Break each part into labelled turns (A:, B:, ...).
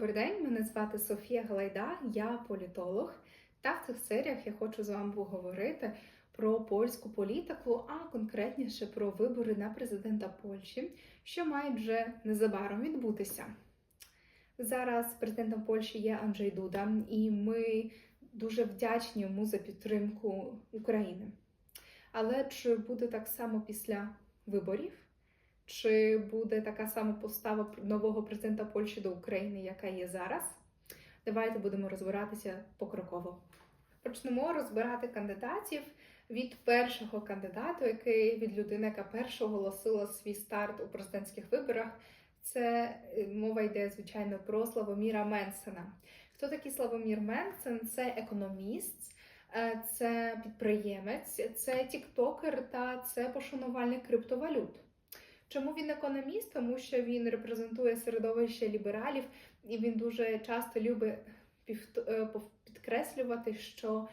A: Добрий день, мене звати Софія Галайда, я політолог. Та в цих серіях я хочу з вами поговорити про польську політику, а конкретніше про вибори на президента Польщі, що мають вже незабаром відбутися. Зараз президентом Польщі є Анджей Дуда, і ми дуже вдячні йому за підтримку України. Але чи буде так само після виборів? Чи буде така сама постава нового президента Польщі до України, яка є зараз? Давайте будемо розбиратися покроково. Почнемо розбирати кандидатів від першого кандидату, який від людини, яка перша оголосила свій старт у президентських виборах. Це е, мова йде, звичайно, про Славоміра Менсена. Хто такий Славомір Менсен? Це економіст, е, це підприємець, це тіктокер та це пошанувальник криптовалют. Чому він економіст? Тому що він репрезентує середовище лібералів, і він дуже часто любить підкреслювати, що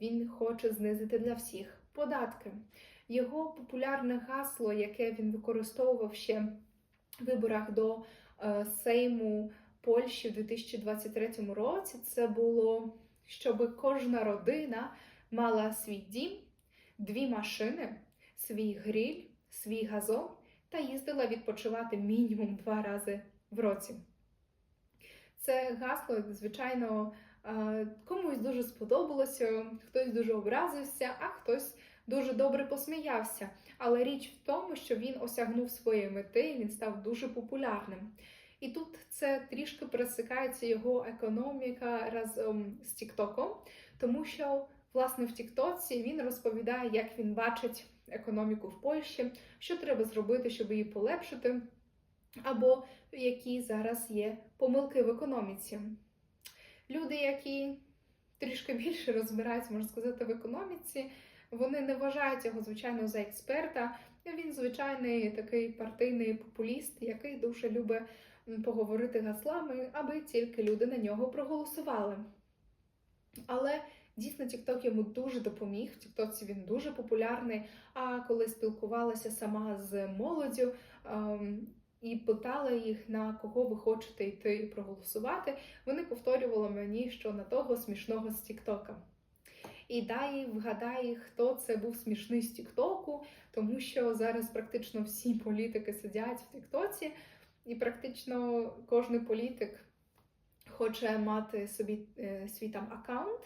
A: він хоче знизити для всіх податки. Його популярне гасло, яке він використовував ще в виборах до е, Сейму Польщі в 2023 році, це було, щоб кожна родина мала свій дім, дві машини, свій гриль свій газон та їздила відпочивати мінімум два рази в році. Це гасло, звичайно, комусь дуже сподобалося, хтось дуже образився, а хтось дуже добре посміявся. Але річ в тому, що він осягнув своєї мети, він став дуже популярним. І тут це трішки пересикається його економіка разом з Тіктоком, тому що, власне, в Тіктоці він розповідає, як він бачить економіку в Польщі, що треба зробити, щоб її полепшити, або які зараз є помилки в економіці. Люди, які трішки більше розбираються, можна сказати, в економіці, вони не вважають його, звичайно, за експерта. Він звичайний такий партийний популіст, який дуже любить поговорити гаслами, аби тільки люди на нього проголосували. Але Дійсно, TikTok йому дуже допоміг. В Тіктоці він дуже популярний. А коли спілкувалася сама з молоддю ем, і питала їх, на кого ви хочете йти проголосувати, вони повторювали мені, що на того смішного з Тіктока. І дай вгадай, хто це був смішний з Тіктоку, тому що зараз практично всі політики сидять в Тіктоці, і практично кожен політик хоче мати собі е, свій там аккаунт.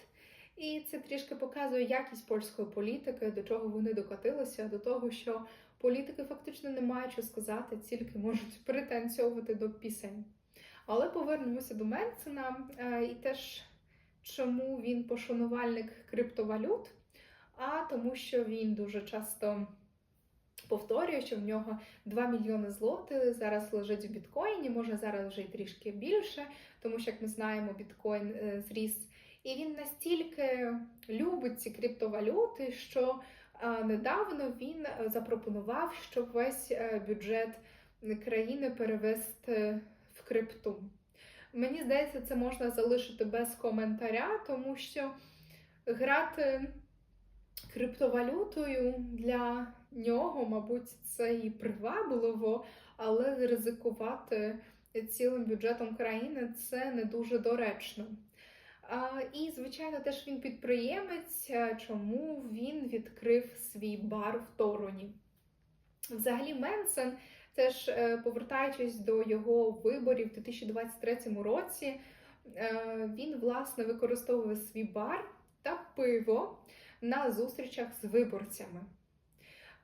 A: І це трішки показує якість польської політики, до чого вони докотилися, до того, що політики фактично не мають що сказати, тільки можуть пританцьовувати до пісень. Але повернемося до Менцена е, і теж чому він пошанувальник криптовалют, а тому, що він дуже часто повторює, що в нього 2 мільйони злоти зараз лежить в біткоїні, може зараз вже й трішки більше, тому що, як ми знаємо, біткоін е, зріс. І він настільки любить ці криптовалюти, що недавно він запропонував, щоб весь е, бюджет країни перевести в крипту. Мені здається, це можна залишити без коментаря, тому що грати криптовалютою для нього, мабуть, це і привабливо, але ризикувати цілим бюджетом країни це не дуже доречно. І, звичайно, теж він підприємець, чому він відкрив свій бар в Тороні. Взагалі, Менсен, теж е, повертаючись до його виборів у 2023 році, е, він, власне, використовує свій бар та пиво на зустрічах з виборцями.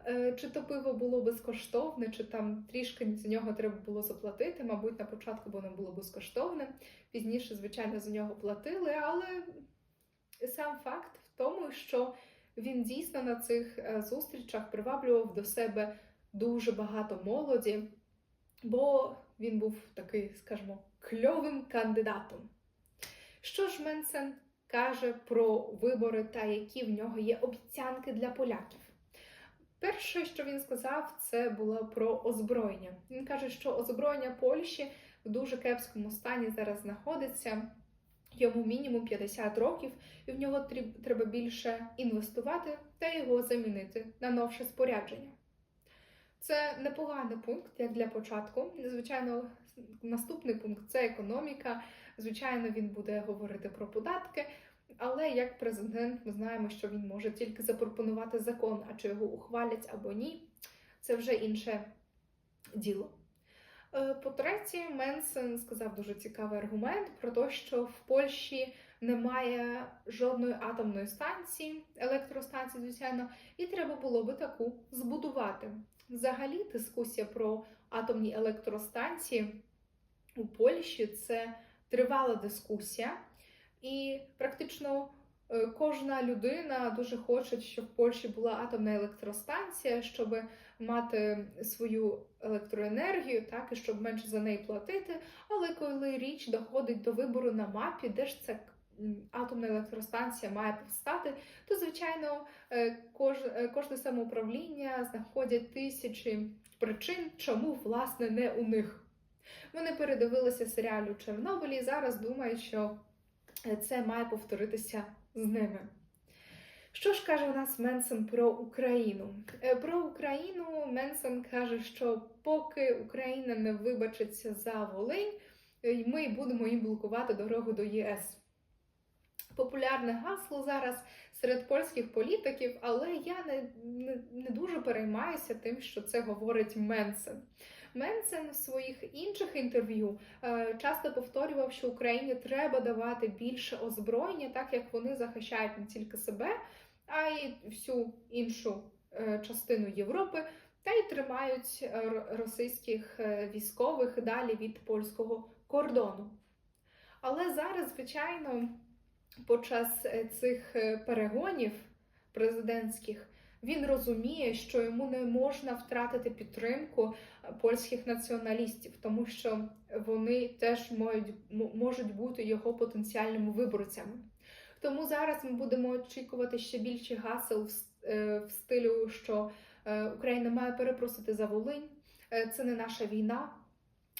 A: Е, чи то пиво було безкоштовне, чи там трішки за нього треба було заплатити. Мабуть, на початку воно було безкоштовне, пізніше, звичайно, за нього платили, але сам факт в тому, що він дійсно на цих е, зустрічах приваблював до себе дуже багато молоді, бо він був такий, скажімо, кльовим кандидатом. Що ж Менсен каже про вибори та які в нього є обіцянки для поляків? Перше, що він сказав, це було про озброєння. Він каже, що озброєння Польщі в дуже кепському стані зараз знаходиться. Йому мінімум 50 років, і в нього треба більше інвестувати та його замінити на новше спорядження. Це непоганий пункт, як для початку. Звичайно, наступний пункт це економіка. Звичайно, він буде говорити про податки. Але як президент, ми знаємо, що він може тільки запропонувати закон, а чи його ухвалять або ні, це вже інше діло. Е, По-третє, Менсен сказав дуже цікавий аргумент про те, що в Польщі немає жодної атомної станції, електростанції, звичайно, і треба було би таку збудувати. Взагалі, дискусія про атомні електростанції у Польщі це тривала дискусія, і практично е, кожна людина дуже хоче, щоб в Польщі була атомна електростанція, щоб мати свою електроенергію, так і щоб менше за неї платити. Але коли річ доходить до вибору на мапі, де ж ця атомна електростанція має повстати, то звичайно е, кож, е, кожне самоуправління знаходять тисячі причин, чому власне не у них. Вони передивилися серіалю Чорнобиль і зараз думають, що це має повторитися з ними. Що ж каже у нас Менсен про Україну? Е, Про Україну Менсен каже, що поки Україна не вибачиться за Волинь, е, ми будемо їм блокувати дорогу до ЄС. Популярне гасло зараз серед польських політиків, але я не, не, не дуже переймаюся тим, що це говорить Менсен. Менсен в своїх інших інтерв'ю е, часто повторював, що Україні треба давати більше озброєння, так як вони захищають не тільки себе, а й всю іншу е, частину Європи, та й тримають е, російських військових далі від польського кордону. Але зараз, звичайно, під час цих перегонів президентських він розуміє, що йому не можна втратити підтримку е, польських націоналістів, тому що вони теж можуть, можуть бути його потенціальними виборцями. Тому зараз ми будемо очікувати ще більше гасел в, е, стилю, що е, Україна має перепросити за Волинь, це не наша війна.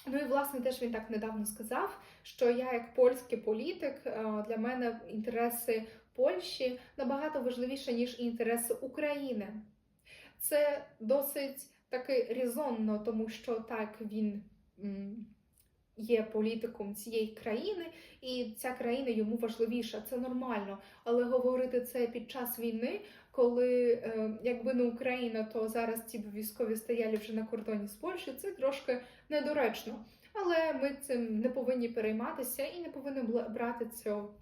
A: Ну і власне теж він так недавно сказав, що я, як польський політик, для мене інтереси Польщі набагато важливіше, ніж інтереси України. Це досить таки різонно, тому що так він є політиком цієї країни, і ця країна йому важливіша. Це нормально. Але говорити це під час війни, коли е, якби не Україна, то зараз ці б військові стояли вже на кордоні з Польщею, це трошки недоречно. Але ми цим не повинні перейматися і не повинні брати цього,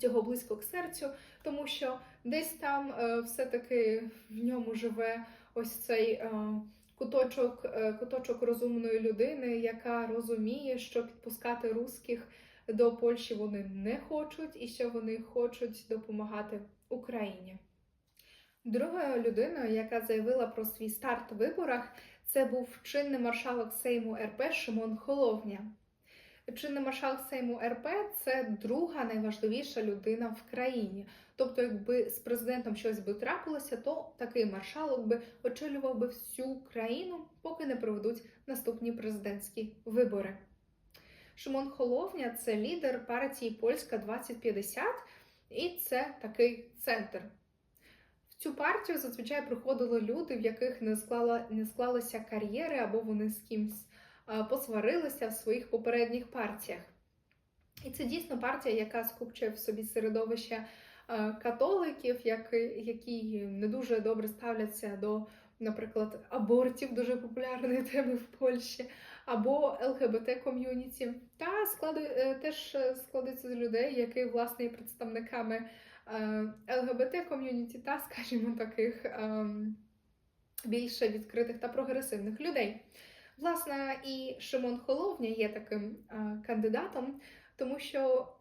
A: цього близько к серцю, тому що десь там е, все-таки в ньому живе ось цей е, куточок, е, куточок розумної людини, яка розуміє, що підпускати русських до Польщі вони не хочуть, і що вони хочуть допомагати Україні. Другою людиною, яка заявила про свій старт у виборах, це був чинний маршалок Сейму РП Шимон Холовня. Чинний маршалок Сейму РП це друга найважливіша людина в країні. Тобто, якби з президентом щось би трапилося, то такий маршалок би очолював би всю країну, поки не проведуть наступні президентські вибори. Шимон Холовня це лідер партії Польська 2050, і це такий центр. В цю партію зазвичай приходили люди, в яких не склала не склалися кар'єри, або вони з кимсь посварилися в своїх попередніх партіях. І це дійсно партія, яка скупчує в собі середовище католиків, які, не дуже добре ставляться до, наприклад, абортів, дуже популярної теми в Польщі, або ЛГБТ ком'юніті. Та е, теж складається з людей, які власне є представниками е, ЛГБТ ком'юніті та, скажімо, таких ем, більше відкритих та прогресивних людей. Власне, і Шимон Холовня є таким е, кандидатом, тому що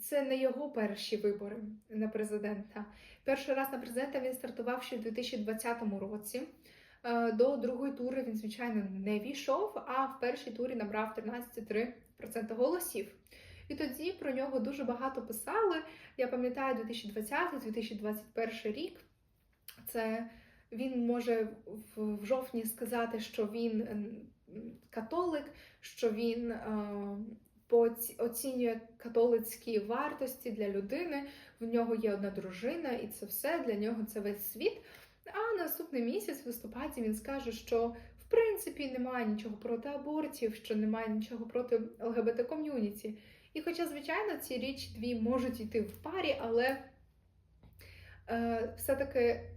A: це не його перші вибори на президента. Перший раз на президента він стартував ще в 2020 році. Е, До другої тури він, звичайно, не війшов, а в першій турі набрав 13,3% голосів. І тоді про нього дуже багато писали. Я пам'ятаю 2020-2021 рік. Це він може в, жовтні сказати, що він католик, що він е, оцінює католицькі вартості для людини. В нього є одна дружина, і це все для нього це весь світ. А наступний місяць, в листопаді, він скаже, що в принципі немає нічого проти абортів, що немає нічого проти ЛГБТ ком'юніті. І хоча, звичайно, ці річ дві можуть йти в парі, але е, все-таки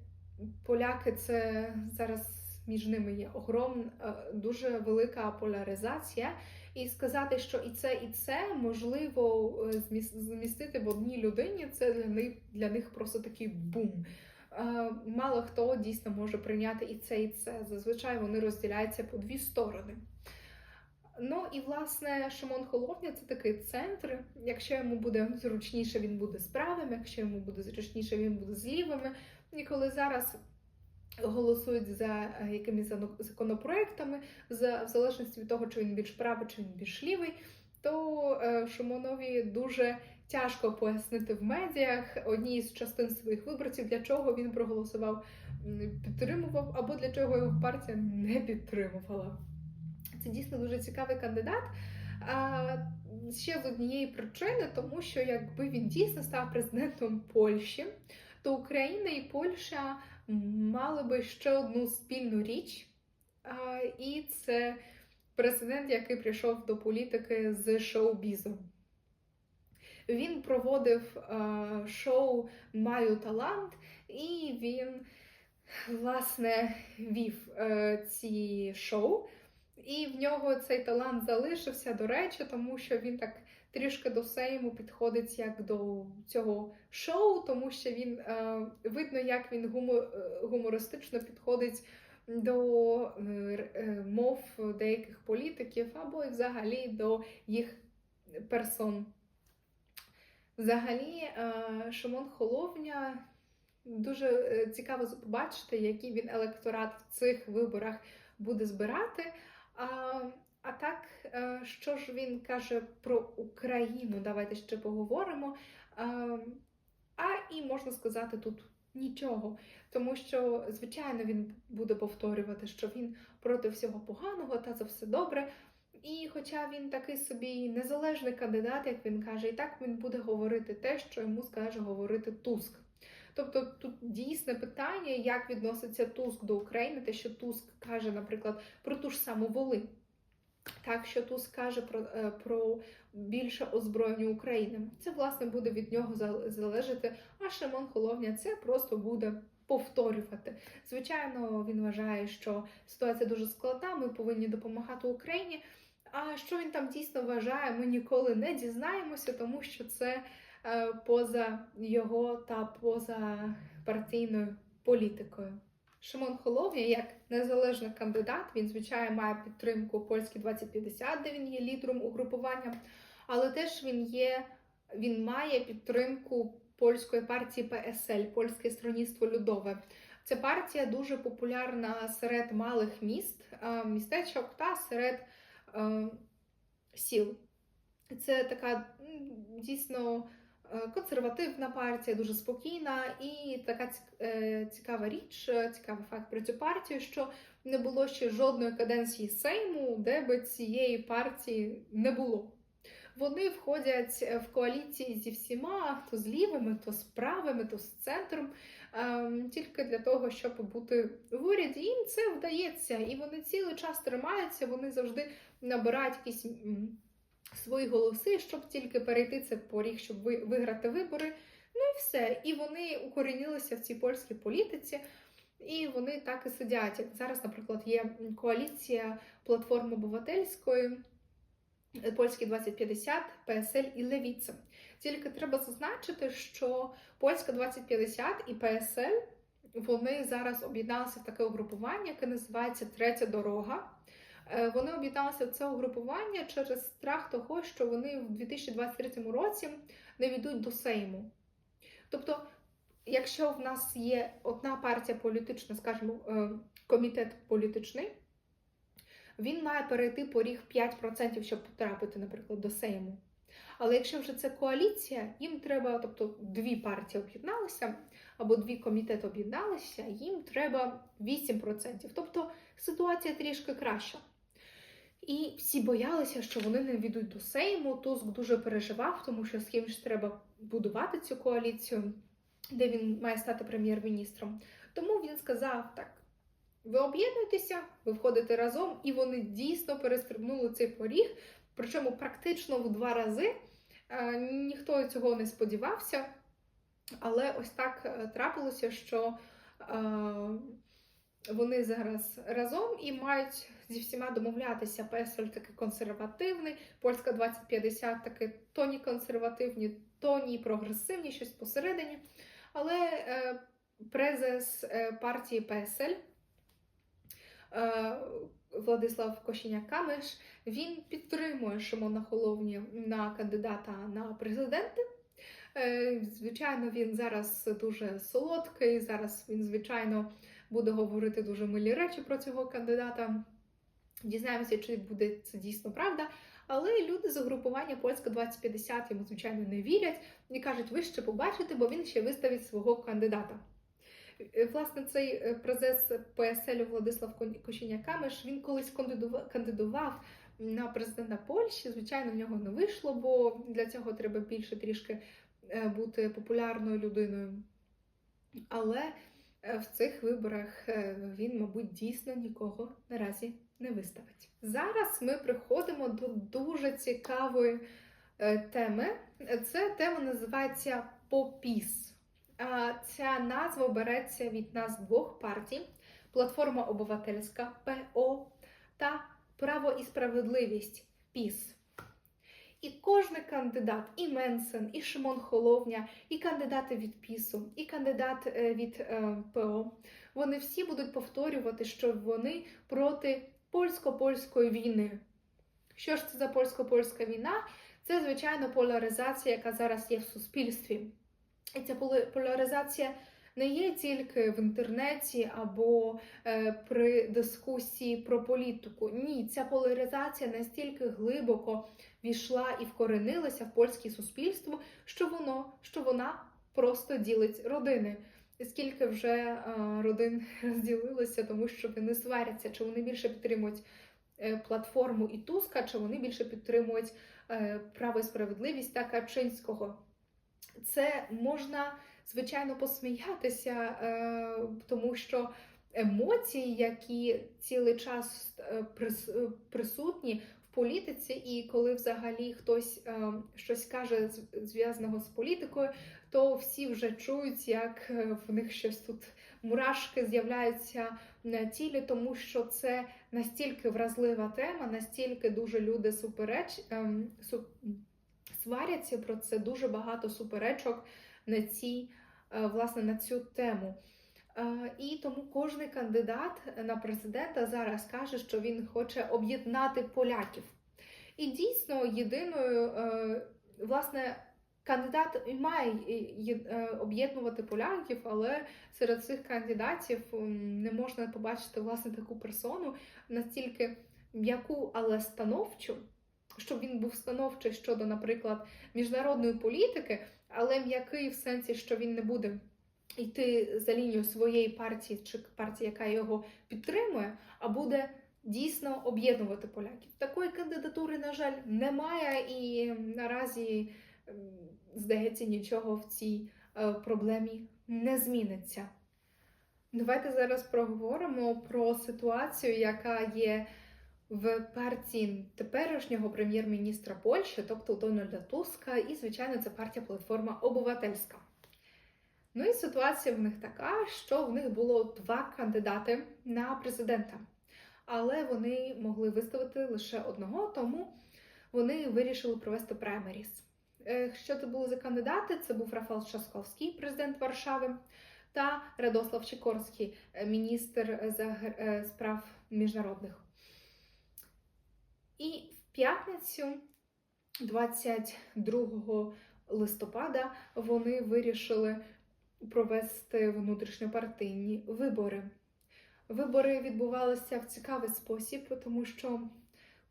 A: поляки це зараз між ними є огромна, е, дуже велика поляризація. І сказати, що і це, і це можливо е, змістити в одній людині, це для них для них просто такий бум. Е, Мало хто дійсно може прийняти і це, і це. Зазвичай вони розділяються по дві сторони. Ну і власне Шимон Холовня це такий центр. Якщо йому буде зручніше, він буде з правими, якщо йому буде зручніше, він буде з лівими. І коли зараз голосують за е, якимись законопроектами, за, в залежності від того, чи він більш правий, чи він більш лівий, то е, Шимонові дуже тяжко пояснити в медіях одній з частин своїх виборців, для чого він проголосував, підтримував, або для чого його партія не підтримувала. Це дійсно дуже цікавий кандидат. А, ще з однієї причини, тому що якби він дійсно став президентом Польщі, то Україна і Польща мали би ще одну спільну річ, і це президент, який прийшов до політики з шоу-бізу. Він проводив шоу Маю талант, і він, власне, вів е, ці шоу. І в нього цей талант залишився, до речі, тому що він так трішки до сейму підходить як до цього шоу, тому що він е, видно, як він гумор, е, гумористично підходить до е, мов деяких політиків, або взагалі до їх персон. Взагалі, е, Шимон Холовня дуже е, цікаво побачити, який він електорат в цих виборах буде збирати. А, так, е, що ж він каже про Україну? Давайте ще поговоримо. А, а і можна сказати тут нічого, тому що, звичайно, він буде повторювати, що він проти всього поганого та це все добре. І хоча він такий собі незалежний кандидат, як він каже, і так він буде говорити те, що йому скаже говорити Туск. Тобто тут дійсне питання, як відноситься Туск до України, те, що Туск каже, наприклад, про ту ж саму Волинь. Так, що Туск каже про, е, про більше озброєння України. Це, власне, буде від нього залежати, а Шимон Холовня це просто буде повторювати. Звичайно, він вважає, що ситуація дуже складна, ми повинні допомагати Україні. А що він там дійсно вважає, ми ніколи не дізнаємося, тому що це е, поза його та поза партійною політикою. Шимон Холовня, як незалежний кандидат, він, звичайно, має підтримку польські 2050, де він є лідером угрупування, але теж він є, він має підтримку польської партії ПСЛ, Польське Строніство Людове. Ця партія дуже популярна серед малих міст, е, містечок та серед е, сіл. Це така дійсно консервативна партія, дуже спокійна, і така е, цікава річ, е, цікавий факт про цю партію, що не було ще жодної каденції Сейму, де би цієї партії не було. Вони входять е, в коаліції зі всіма, то з лівими, то з правими, то з центром, ем, тільки для того, щоб бути в уряді. Їм це вдається, і вони цілий час тримаються, вони завжди набирають якісь свої голоси, щоб тільки перейти цей поріг, щоб виграти вибори. Ну і все. І вони укорінилися в цій польській політиці. І вони так і сидять. Зараз, наприклад, є коаліція платформи обивательської, польські 2050, ПСЛ і Левіца. Тільки треба зазначити, що польська 2050 і ПСЛ вони зараз об'єдналися в таке угрупування, яке називається Третя дорога. Е, Вони об'єдналися в це угрупування через страх того, що вони в 2023 році не війдуть до Сейму. Тобто, якщо в нас є одна партія політична, скажімо, е, комітет політичний, він має перейти поріг 5%, щоб потрапити, наприклад, до Сейму. Але якщо вже це коаліція, їм треба, тобто дві партії об'єдналися, або дві комітети об'єдналися, їм треба 8%. Тобто ситуація трішки краща. І всі боялися, що вони не війдуть до Сейму. Туск дуже переживав, тому що з ким ж треба будувати цю коаліцію, де він має стати прем'єр-міністром. Тому він сказав так: ви об'єднуєтеся, ви входите разом, і вони дійсно перестрибнули цей поріг, причому практично в два рази. Е, Ніхто цього не сподівався, але ось так е, трапилося, що е, вони зараз разом і мають зі всіма домовлятися. ПСЛ такий консервативний, Польська 2050 таки тоні консервативні, тоні прогресивні, щось посередині. Але е, презес е, партії ПСЛ е, Владислав Кошеняк-Камиш, він підтримує Шимона Холовні на кандидата на президенти. Е, Звичайно, він зараз дуже солодкий. Зараз він, звичайно, буде говорити дуже милі речі про цього кандидата. Дізнаємося, чи буде це дійсно правда. Але люди з угрупування Польська 2050 йому, звичайно, не вірять і кажуть, ви ще побачите, бо він ще виставить свого кандидата. Е, Власне, цей е, презес ПСЛ Владислав Кошеняк-Камиш, він колись кандидував на президента Польщі. Звичайно, в нього не вийшло, бо для цього треба більше трішки е, бути популярною людиною. Але в цих виборах він, мабуть, дійсно нікого наразі не виставить. Зараз ми приходимо до дуже цікавої е, теми. Це тема називається Попіс. Ця назва береться від нас двох партій: Платформа Обивательська ПО та Право і справедливість ПІС. І кожен кандидат, і Менсен, і Шимон Холовня, і кандидати від ПІСу, і кандидат е, від е, ПО, вони всі будуть повторювати, що вони проти польсько-польської війни. Що ж це за польсько-польська війна? Це, звичайно, поляризація, яка зараз є в суспільстві. І ця поляризація не є тільки в інтернеті або е, при дискусії про політику. Ні, ця поляризація настільки глибоко війшла і вкоренилася в польське суспільство, що воно, що вона просто ділить родини. Скільки вже е, родин розділилося, тому що вони сваряться, чи вони більше підтримують е, платформу і Туска, чи вони більше підтримують е, право і справедливість та Качинського. Це можна, звичайно, посміятися, тому що емоції, які цілий час прис- присутні політиці, і коли взагалі хтось е, щось каже зв'язаного з політикою, то всі вже чують, як е, в них щось тут мурашки з'являються на тілі, тому що це настільки вразлива тема, настільки дуже люди супереч, ем, су- сваряться про це дуже багато суперечок на цій, е, власне, на цю тему. Е, І тому кожен кандидат на президента зараз каже, що він хоче об'єднати поляків. І дійсно, єдиною, е, власне, кандидат має е, об'єднувати поляків, але серед цих кандидатів не можна побачити власне таку персону настільки м'яку, але становчу, щоб він був становчий щодо, наприклад, міжнародної політики, але м'який в сенсі, що він не буде йти за лінію своєї партії чи партії, яка його підтримує, а буде дійсно об'єднувати поляків. Такої кандидатури, на жаль, немає, і наразі здається, нічого в цій е, проблемі не зміниться. Давайте зараз проговоримо про ситуацію, яка є в партії теперішнього прем'єр-міністра Польщі, тобто Дональда Туска, і, звичайно, це партія платформа Обивательська. Ну і ситуація в них така, що в них було два кандидати на президента, але вони могли виставити лише одного, тому вони вирішили провести праймеріс. Е, Що це були за кандидати? Це був Рафал Шасковський, президент Варшави, та Радослав Чікорський, е, міністр е, справ міжнародних. І в п'ятницю, 22 листопада, вони вирішили провести внутрішньопартийні вибори. Вибори відбувалися в цікавий спосіб, тому що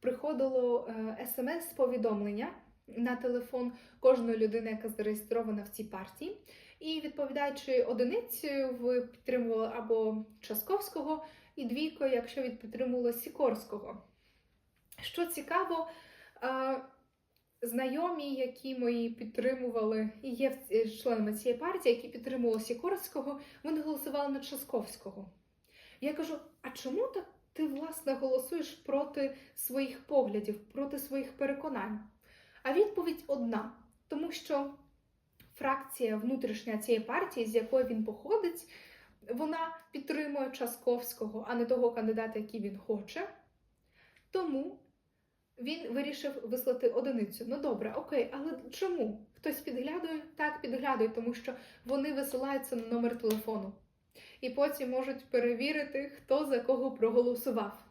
A: приходило е, смс-повідомлення на телефон кожної людини, яка зареєстрована в цій партії. І відповідаючи одиницею, ви підтримували або Часковського, і двійкою, якщо підтримували Сікорського. Що цікаво, е, знайомі, які мої підтримували, і є членами цієї партії, які підтримували Сікорського, вони голосували на Часковського. Я кажу: а чому так ти власне голосуєш проти своїх поглядів, проти своїх переконань? А відповідь одна: тому що фракція внутрішня цієї партії, з якої він походить, вона підтримує Часковського, а не того кандидата, який він хоче. Тому він вирішив вислати одиницю. Ну добре, окей, але чому? Хтось підглядує? Так, підглядує, тому що вони висилаються на номер телефону. І потім можуть перевірити, хто за кого проголосував.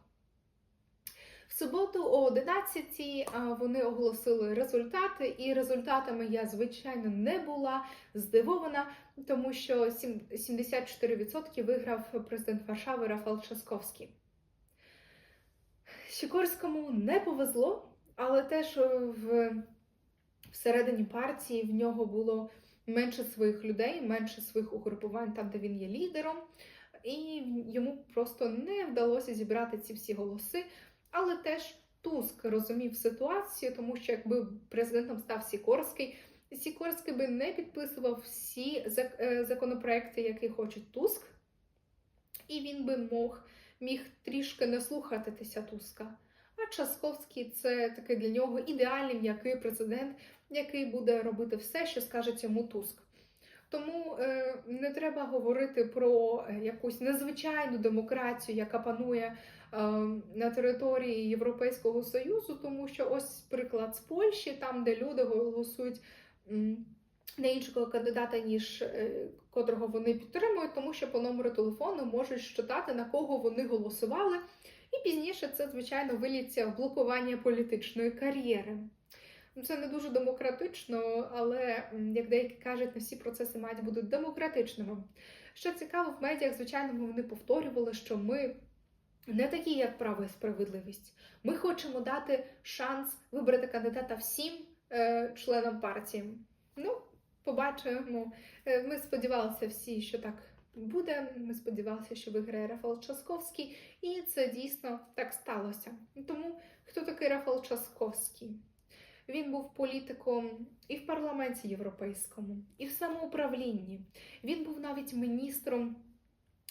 A: В суботу о 11 вони оголосили результати, і результатами я, звичайно, не була здивована, тому що сім- 74% виграв президент Варшави Рафал Часковський. Сікорському не повезло, але теж е, в всередині партії в нього було менше своїх людей, менше своїх угрупувань там, де він є лідером, і йому просто не вдалося зібрати ці всі голоси. Але теж Туск розумів ситуацію, тому що якби президентом став Сікорський, Сікорський би не підписував всі е, законопроекти, які хоче Туск, і він би мог міг трішки не слухатися Туска. А Часковський це такий для нього ідеальний м'який президент, який буде робити все, що скаже йому Туск. Тому е, не треба говорити про якусь незвичайну демократію, яка панує е, на території Європейського Союзу, тому що ось приклад з Польщі, там, де люди голосують на іншого кандидата, ніж е, котрого вони підтримують, тому що по номеру телефону можуть щитати, на кого вони голосували. І пізніше це, звичайно, виліться в блокування політичної кар'єри. Це не дуже демократично, але як деякі кажуть, не всі процеси мають бути демократичними. Що цікаво, в медіях, звичайно, вони повторювали, що ми не такі, як право і справедливість. Ми хочемо дати шанс вибрати кандидата всім е, членам партії. Ну, побачимо. Е, Ми сподівалися всі, що так буде. Ми сподівалися, що виграє Рафал Часковський, і це дійсно так сталося. Тому хто такий Рафал Часковський? Він був політиком і в парламенті європейському, і в самоуправлінні. Він був навіть міністром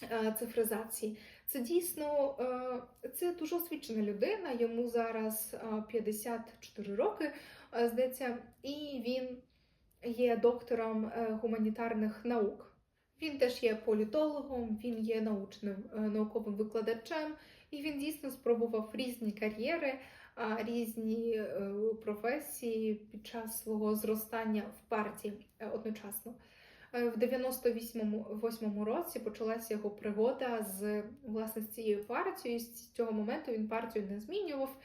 A: е, цифризації. Це дійсно е, це дуже освічена людина. Йому зараз е, 54 роки, здається, і він є доктором е, гуманітарних наук. Він теж є політологом, він є научним е, науковим викладачем, і він дійсно спробував різні кар'єри, різні е, професії під час свого зростання в партії одночасно. В 98-му році почалася його пригода з власне з цією партією. З цього моменту він партію не змінював.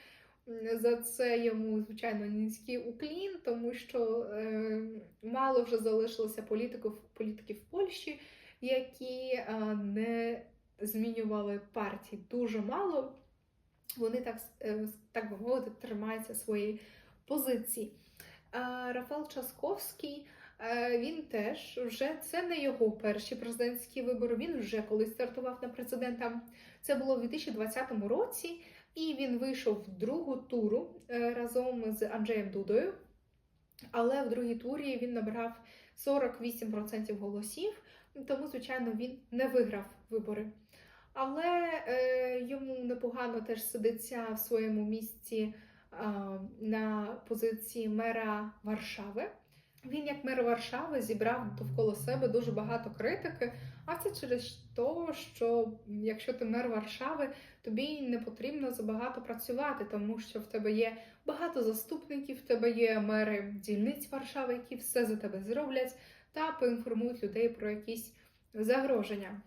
A: За це йому, звичайно, низький уклін, тому що е, мало вже залишилося політиків, політиків Польщі, які е, не змінювали партії. Дуже мало. Вони так, е, так би мовити, тримаються своєї позиції. А Рафал Часковський. Е, Він теж вже це не його перші президентські вибори. Він вже колись стартував на президента. Це було в 2020 році, і він вийшов в другу туру е, разом з Анджеєм Дудою. Але в другій турі він набрав 48% голосів, тому, звичайно, він не виграв вибори. Але е, йому непогано теж сидиться в своєму місці е, на позиції мера Варшави. Він, як мер Варшави, зібрав довкола себе дуже багато критики. А це через те, що якщо ти мер Варшави, тобі не потрібно забагато працювати, тому що в тебе є багато заступників, в тебе є мери дільниць Варшави, які все за тебе зроблять та поінформують людей про якісь загроження.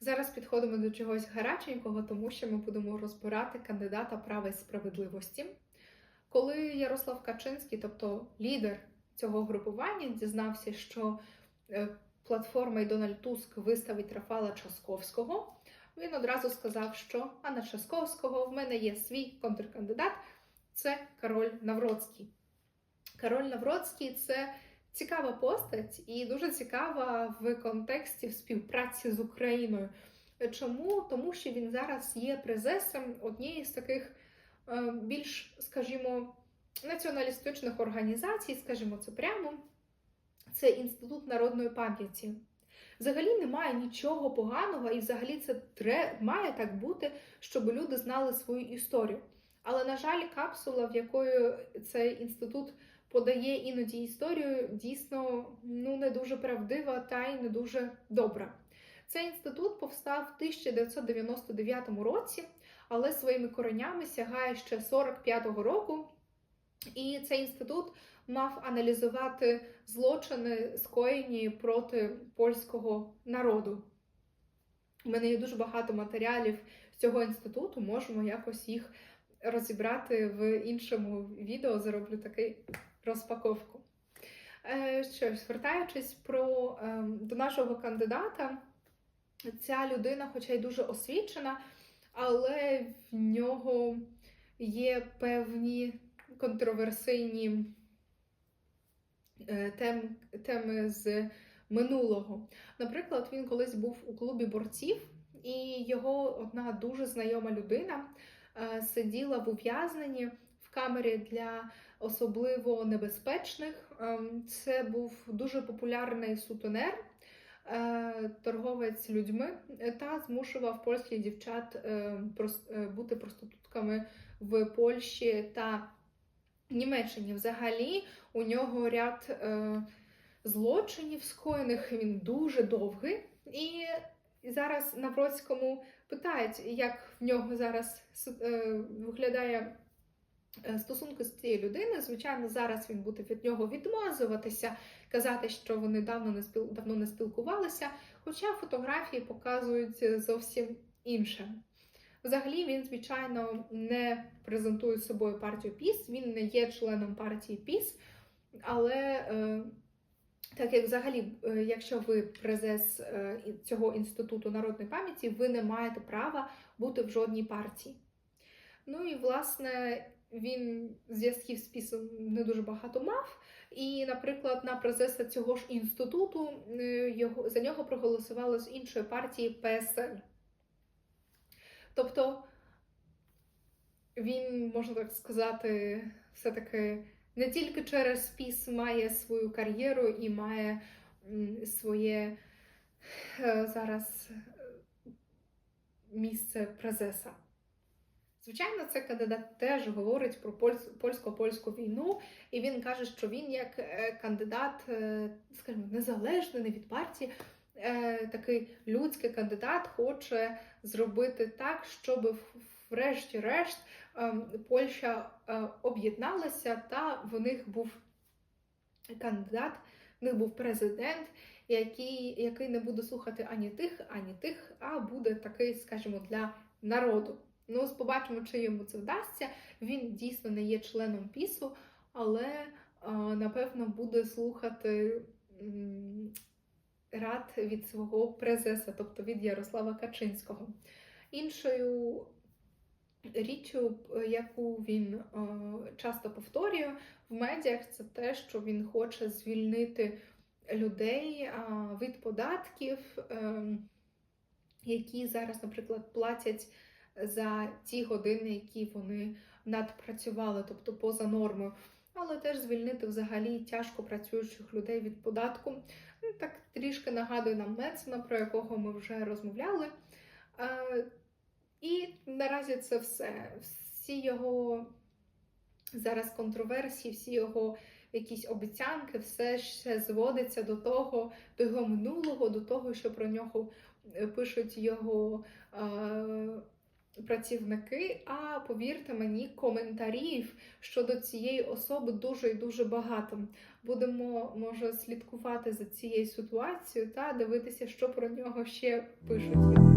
A: Зараз підходимо до чогось гаряченького, тому що ми будемо розбирати кандидата права і справедливості. Коли Ярослав Качинський, тобто лідер цього групування, дізнався, що е, платформа і Дональд Туск виставить Рафала Часковського, він одразу сказав, що а на Часковського в мене є свій контркандидат, це Кароль Навроцький. Кароль Навроцький це цікава постать і дуже цікава в контексті співпраці з Україною. Чому? Тому що він зараз є презесом однієї з таких е, більш, скажімо, націоналістичних організацій, скажімо це прямо, це Інститут народної пам'яті. Взагалі немає нічого поганого, і взагалі це тре, має так бути, щоб люди знали свою історію. Але, на жаль, капсула, в якої цей інститут подає іноді історію, дійсно ну, не дуже правдива та й не дуже добра. Цей інститут повстав в 1999 році, але своїми коренями сягає ще 45-го року. І цей інститут мав аналізувати злочини, скоєні проти польського народу. У мене є дуже багато матеріалів цього інституту, можемо якось їх розібрати в іншому відео, зроблю таку розпаковку. Е, Що ж, звертаючись про, е, до нашого кандидата, ця людина, хоча й дуже освічена, але в нього є певні контроверсійні е, тем, теми з минулого. Наприклад, він колись був у клубі борців, і його одна дуже знайома людина е, сиділа в ув'язненні в камері для особливо небезпечних. Ем, Це був дуже популярний сутенер. е, Торговець людьми та змушував польських дівчат е, прос- е, бути проститутками в Польщі та Німеччині. Взагалі у нього ряд е, злочинів скоєних, він дуже довгий. І зараз на Бродському питають, як в нього зараз е, виглядає е, стосунки з цією людиною. Звичайно, зараз він буде від нього відмазуватися, казати, що вони давно не спіл... давно не спілкувалися. Хоча фотографії показують зовсім інше. Взагалі, він, звичайно, не презентує собою партію ПІС, він не є членом партії ПІС, але е, так як взагалі, е, якщо ви презес е, цього інституту народної пам'яті, ви не маєте права бути в жодній партії. Ну і власне він зв'язків з ПІСом не дуже багато мав. І, наприклад, на презеса цього ж інституту його, за нього проголосували з іншої партії ПСЛ. Тобто він, можна так сказати, все-таки не тільки через піс має свою кар'єру і має своє е, зараз е, місце презеса. Звичайно, цей кандидат теж говорить про польсько-польську війну, і він каже, що він як е, кандидат, скажімо, незалежний не від партії, е, такий людський кандидат хоче зробити так, щоб врешті-решт ем, Польща е, об'єдналася, та в них був кандидат, в них був президент, який, який не буде слухати ані тих, ані тих, а буде такий, скажімо, для народу. Ну, ось побачимо, чи йому це вдасться. Він дійсно не є членом пісу, але е, напевно буде слухати рад від свого презеса, тобто від Ярослава Качинського. Іншою річчю, яку він е, часто повторює в медіях, це те, що він хоче звільнити людей від податків, е, які зараз, наприклад, платять за ті години, які вони надпрацювали, тобто поза нормою. Але теж звільнити взагалі тяжко працюючих людей від податку. Так трішки нагадує нам Мецена, про якого ми вже розмовляли. І наразі це все. Всі його зараз контроверсії, всі його якісь обіцянки, все ще зводиться до того, до його минулого, до того, що про нього е, пишуть його працівники. А повірте мені, коментарів щодо цієї особи дуже і дуже багато. Будемо, може, слідкувати за цією ситуацією та дивитися, що про нього ще пишуть.